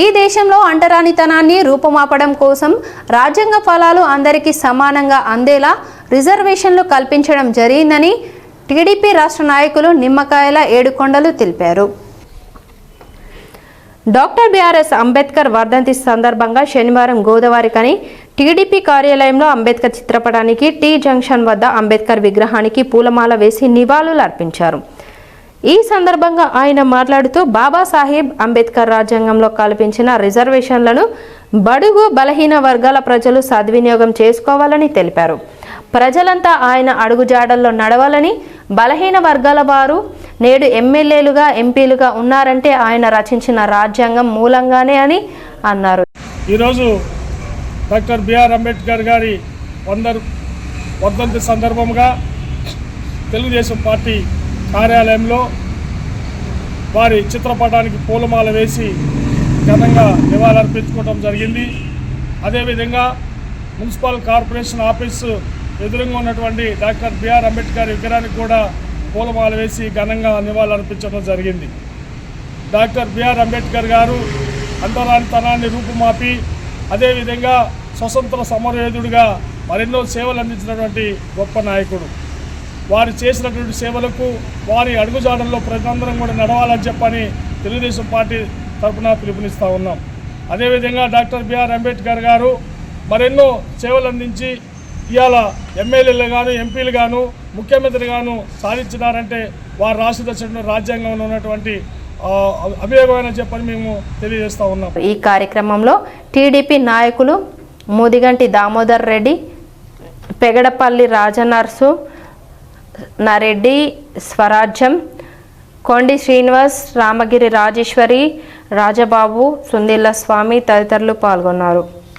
ఈ దేశంలో అంటరానితనాన్ని రూపుమాపడం కోసం రాజ్యాంగ ఫలాలు అందరికీ సమానంగా అందేలా రిజర్వేషన్లు కల్పించడం జరిగిందని టీడీపీ రాష్ట్ర నాయకులు నిమ్మకాయల ఏడుకొండలు తెలిపారు. డాక్టర్ బిఆర్ఎస్ అంబేద్కర్ వర్ధంతి సందర్భంగా శనివారం గోదావరికని టీడీపీ కార్యాలయంలో అంబేద్కర్ చిత్రపటానికి టీ జంక్షన్ వద్ద అంబేద్కర్ విగ్రహానికి పూలమాల వేసి నివాళులు అర్పించారు ఈ సందర్భంగా ఆయన మాట్లాడుతూ బాబాసాహెబ్ అంబేద్కర్ రాజ్యాంగంలో కల్పించిన రిజర్వేషన్లను బడుగు బలహీన వర్గాల ప్రజలు సద్వినియోగం చేసుకోవాలని తెలిపారు. ప్రజలంతా ఆయన అడుగుజాడల్లో నడవాలని బలహీన వర్గాల వారు నేడు ఎమ్మెల్యేలుగా ఎంపీలుగా ఉన్నారంటే ఆయన రచించిన రాజ్యాంగం మూలంగానే అని అన్నారు. ఈరోజు డాక్టర్ బిఆర్ అంబేద్కర్ గారి వంద వర్ధంతి సందర్భంగా తెలుగుదేశం పార్టీ కార్యాలయంలో వారి చిత్రపటానికి పూలమాల వేసి ఘనంగా నివాళులర్పించుకోవడం జరిగింది. అదేవిధంగా మున్సిపల్ కార్పొరేషన్ ఆఫీసు ఎదురుగా ఉన్నటువంటి డాక్టర్ బిఆర్ అంబేద్కర్ విగ్రహానికి కూడా పూలమాల వేసి ఘనంగా నివాళులర్పించడం జరిగింది. డాక్టర్ బిఆర్ అంబేద్కర్ గారు అంతరానితనాన్ని రూపుమాపి అదేవిధంగా స్వతంత్ర సమరయోధుడిగా మరెన్నో సేవలు అందించినటువంటి గొప్ప నాయకుడు. వారు చేసినటువంటి సేవలకు వారి అడుగుజాడల్లో ప్రజలందరం కూడా నడవాలని చెప్పని తెలుగుదేశం పార్టీ తరఫున పిలుపునిస్తూ ఉన్నాం. అదేవిధంగా డాక్టర్ బిఆర్ అంబేద్కర్ గారు మరెన్నో సేవలు అందించి ఇవాళ ఎమ్మెల్యేలు గాను ఎంపీలు గాను ముఖ్యమంత్రి గాను సాధించినారంటే వారు రాష్ట్ర రాజ్యాంగంలో ఉన్నటువంటి అభియోగమైన చెప్పని మేము తెలియజేస్తూ ఉన్నాం. ఈ కార్యక్రమంలో టీడీపీ నాయకులు ముదిగంటి దామోదర్ రెడ్డి పెగడపల్లి రాజనర్సు నరెడ్డి స్వరాజ్యం కొండి శ్రీనివాస్ రామగిరి రాజేశ్వరి రాజబాబు సుందిల్ల స్వామి తదితరులు పాల్గొన్నారు.